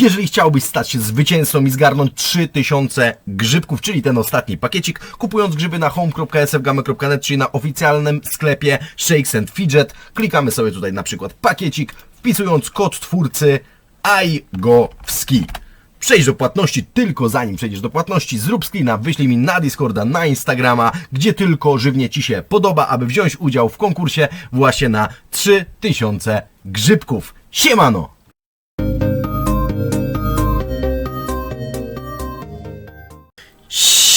Jeżeli chciałbyś stać się zwycięzcą i zgarnąć 3000 grzybków, czyli ten ostatni pakiecik, kupując grzyby na home.sfgamy.net, czyli na oficjalnym sklepie Shakes and Fidget, klikamy sobie tutaj na przykład pakiecik, wpisując kod twórcy AIGOWSKI. Przejdź do płatności tylko zanim przejdziesz do płatności, zrób screena, wyślij mi na Discorda, na Instagrama, gdzie tylko żywnie Ci się podoba, aby wziąć udział w konkursie właśnie na 3000 grzybków. Siemano!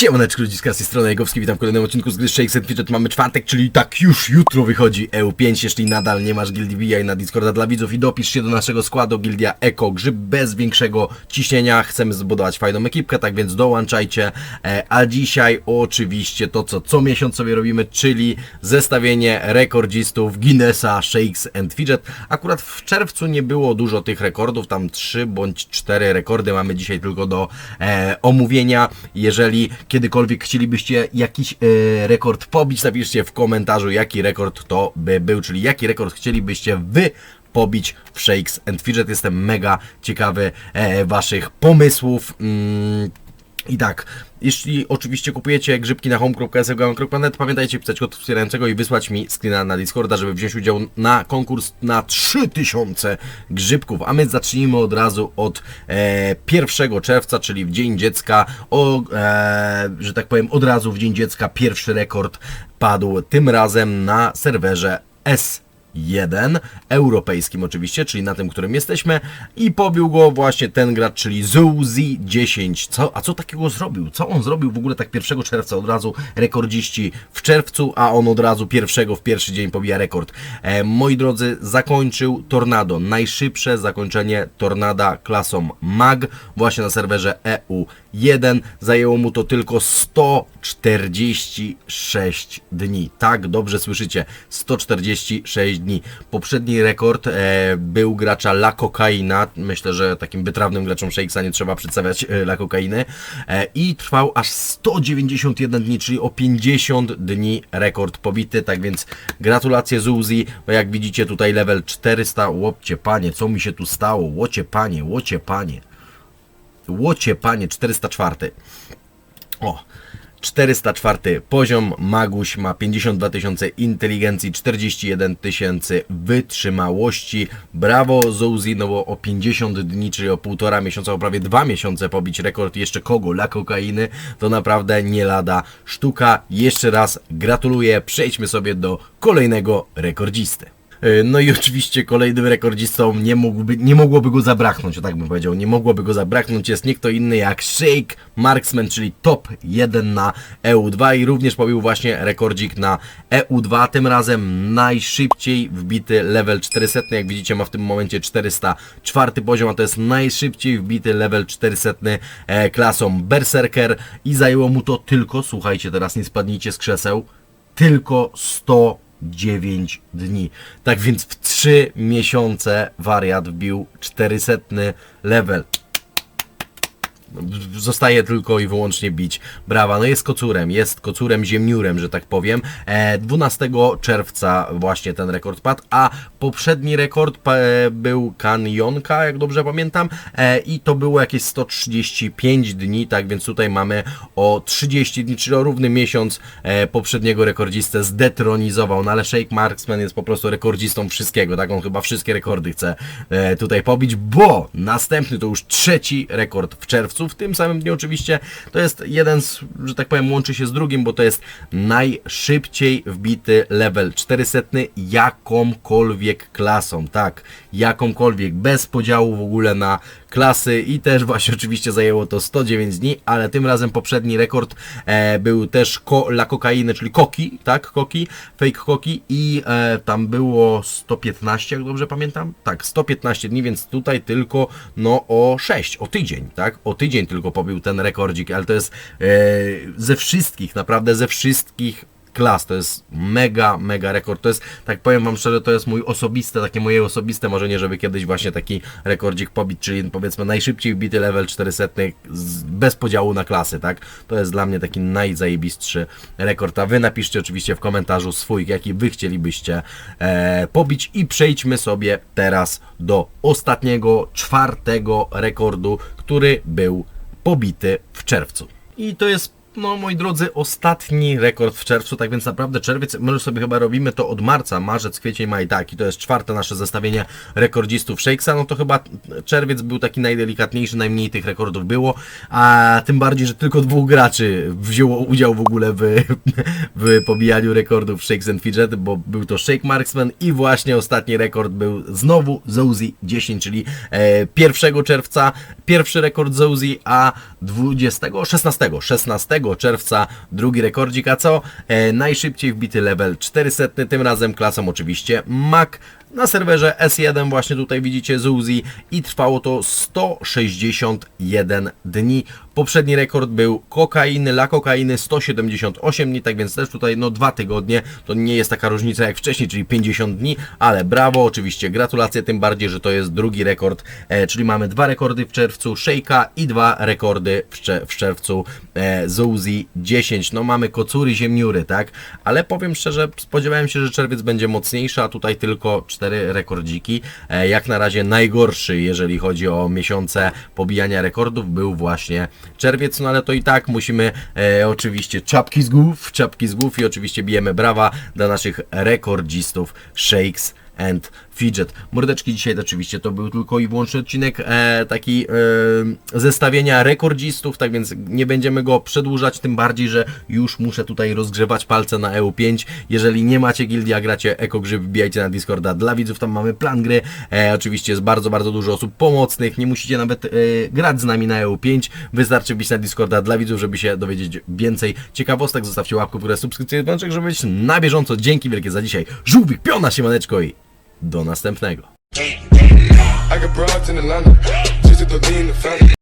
Siemaneczko ludziska z tej strony Jegowski, witam w kolejnym odcinku z gry Shakes and Fidget. Mamy czwartek, czyli tak już jutro wychodzi EU5. Jeśli nadal nie masz gildii, wbijaj na Discorda dla widzów i dopisz się do naszego składu Gildia Eko Grzyb bez większego ciśnienia. Chcemy zbudować fajną ekipkę, tak więc dołączajcie. E, a dzisiaj oczywiście to, co co miesiąc sobie robimy, czyli zestawienie rekordzistów Guinnessa Shakes and Fidget. Akurat w czerwcu nie było dużo tych rekordów, tam 3 bądź 4 rekordy mamy dzisiaj tylko do e, omówienia. Jeżeli kiedykolwiek chcielibyście jakiś e, rekord pobić, napiszcie w komentarzu, jaki rekord to by był, czyli jaki rekord chcielibyście wy pobić w Shakes and Fidget. Jestem mega ciekawy e, waszych pomysłów. Mm, i tak, jeśli oczywiście kupujecie grzybki na home.sfgamy.net, pamiętajcie pisać kod wspierającego i wysłać mi screena na Discorda, żeby wziąć udział na konkurs na 3000 grzybków. A my zacznijmy od razu od e, 1 czerwca, czyli w Dzień Dziecka. O, e, że tak powiem, od razu w Dzień Dziecka pierwszy rekord padł tym razem na serwerze S. 1, europejskim oczywiście, czyli na tym, którym jesteśmy i pobił go właśnie ten gracz, czyli Zuzi 10. Co, a co takiego zrobił? Co on zrobił w ogóle tak 1 czerwca? Od razu rekordziści w czerwcu, a on od razu pierwszego w pierwszy dzień pobija rekord. E, moi drodzy, zakończył Tornado. Najszybsze zakończenie Tornada klasą MAG właśnie na serwerze EU1. Zajęło mu to tylko 146 dni. Tak, dobrze słyszycie. 146 dni. Poprzedni rekord e, był gracza La Kokaina. Myślę, że takim wytrawnym graczom Shakesa nie trzeba przedstawiać e, La Kokainy. E, I trwał aż 191 dni, czyli o 50 dni rekord pobity. Tak więc gratulacje Zuzi. Bo jak widzicie tutaj level 400. Łopcie panie, co mi się tu stało? Łocie panie, łocie panie. Łocie panie, 404. O, 404 poziom, Maguś ma 52 tysiące inteligencji, 41 tysięcy wytrzymałości. Brawo Zouzi, no bo o 50 dni, czyli o półtora miesiąca, o prawie dwa miesiące pobić rekord jeszcze kogo? La kokainy, to naprawdę nie lada sztuka. Jeszcze raz gratuluję, przejdźmy sobie do kolejnego rekordzisty. E, No i oczywiście kolejnym rekordzistą nie, mógłby, nie mogłoby go zabraknąć, o tak bym powiedział, nie mogłoby go zabraknąć, jest nie kto inny jak Shake Marksman, czyli top 1 na EU2 i również pobił właśnie rekordzik na EU2, tym razem najszybciej wbity level 400, jak widzicie ma w tym momencie 404 poziom, a to jest najszybciej wbity level 400 e, klasą Berserker. I zajęło mu to tylko, słuchajcie teraz nie spadnijcie z krzeseł, tylko 100 9 dni. Tak więc w 3 miesiące wariat wbił 400 level. Zostaje tylko i wyłącznie bić. Brawa, no jest kocurem, jest kocurem ziemniurem, że tak powiem. E, 12 czerwca właśnie ten rekord padł, a poprzedni rekord e, był Kanionka, jak dobrze pamiętam, e, i to było jakieś 135 dni, tak więc tutaj mamy o 30 dni, czyli o równy miesiąc e, poprzedniego rekordzistę zdetronizował, no ale Shake Marksman jest po prostu rekordzistą wszystkiego, tak? On chyba wszystkie rekordy chce e, tutaj pobić, bo następny to już trzeci rekord w czerwcu, w tym samym dniu oczywiście to jest jeden, z, że tak powiem, łączy się z drugim, bo to jest najszybciej wbity level 400 jakąkolwiek klasą, tak, jakąkolwiek, bez podziału w ogóle na klasy i też właśnie oczywiście zajęło to 109 dni, ale tym razem poprzedni rekord e, był też ko la kokainy, czyli koki, tak, koki, fake koki i e, tam było 115, jak dobrze pamiętam, tak, 115 dni, więc tutaj tylko no o 6, o tydzień, tak, o tydzień tylko pobił ten rekordzik, ale to jest e, ze wszystkich, naprawdę ze wszystkich klas. To jest mega, mega rekord. To jest, tak powiem wam szczerze, to jest mój osobiste, takie moje osobiste marzenie, żeby kiedyś właśnie taki rekordzik pobić, czyli powiedzmy najszybciej wbity level 400 z, bez podziału na klasy, tak? To jest dla mnie taki najzajebistszy rekord. A wy napiszcie oczywiście w komentarzu swój, jaki wy chcielibyście e, pobić i przejdźmy sobie teraz do ostatniego, czwartego rekordu, który był pobity w czerwcu. I to jest, no moi drodzy, ostatni rekord w czerwcu, tak więc naprawdę czerwiec, my już sobie chyba robimy to od marca, marzec, kwiecień, maj, tak, i to jest czwarte nasze zestawienie rekordzistów Shakesa, no to chyba czerwiec był taki najdelikatniejszy, najmniej tych rekordów było, a tym bardziej, że tylko dwóch graczy wzięło udział w ogóle w, w pobijaniu rekordów Shakes and Fidget, bo był to Shake Marksman i właśnie ostatni rekord był znowu Zozy 10, czyli e, 1 czerwca pierwszy rekord Zozy, a 20, 16, 16 czerwca drugi rekordzik, a co? E, najszybciej wbity level 400, tym razem klasą oczywiście Mac na serwerze S1 właśnie tutaj widzicie Zuzi i trwało to 161 dni. Poprzedni rekord był kokainy, la kokainy 178 dni, tak więc też tutaj no dwa tygodnie, to nie jest taka różnica jak wcześniej, czyli 50 dni, ale brawo, oczywiście gratulacje, tym bardziej, że to jest drugi rekord, e, czyli mamy dwa rekordy w czerwcu Shake'a i dwa rekordy w, w czerwcu e, Zuzi 10. No mamy kocury, ziemniury, tak? Ale powiem szczerze, spodziewałem się, że czerwiec będzie mocniejszy, a tutaj tylko cztery rekordziki. E, jak na razie najgorszy, jeżeli chodzi o miesiące pobijania rekordów, był właśnie czerwiec, no ale to i tak musimy e, oczywiście czapki z głów, czapki z głów i oczywiście bijemy brawa dla naszych rekordzistów Shakes and Fidget. Mordeczki dzisiaj oczywiście to był tylko i wyłącznie odcinek e, taki e, zestawienia rekordzistów, tak więc nie będziemy go przedłużać, tym bardziej, że już muszę tutaj rozgrzewać palce na EU5. Jeżeli nie macie gildii, a gracie ekogrzyb, wbijajcie na Discorda dla widzów, tam mamy plan gry. E, oczywiście jest bardzo, bardzo dużo osób pomocnych, nie musicie nawet e, grać z nami na EU5, wystarczy wbić na Discorda dla widzów, żeby się dowiedzieć więcej ciekawostek. Zostawcie łapkę w górę, subskrypcję, dzwoneczek, żeby być na bieżąco. Dzięki wielkie za dzisiaj. Żółwik, piona, siemaneczko i do następnego.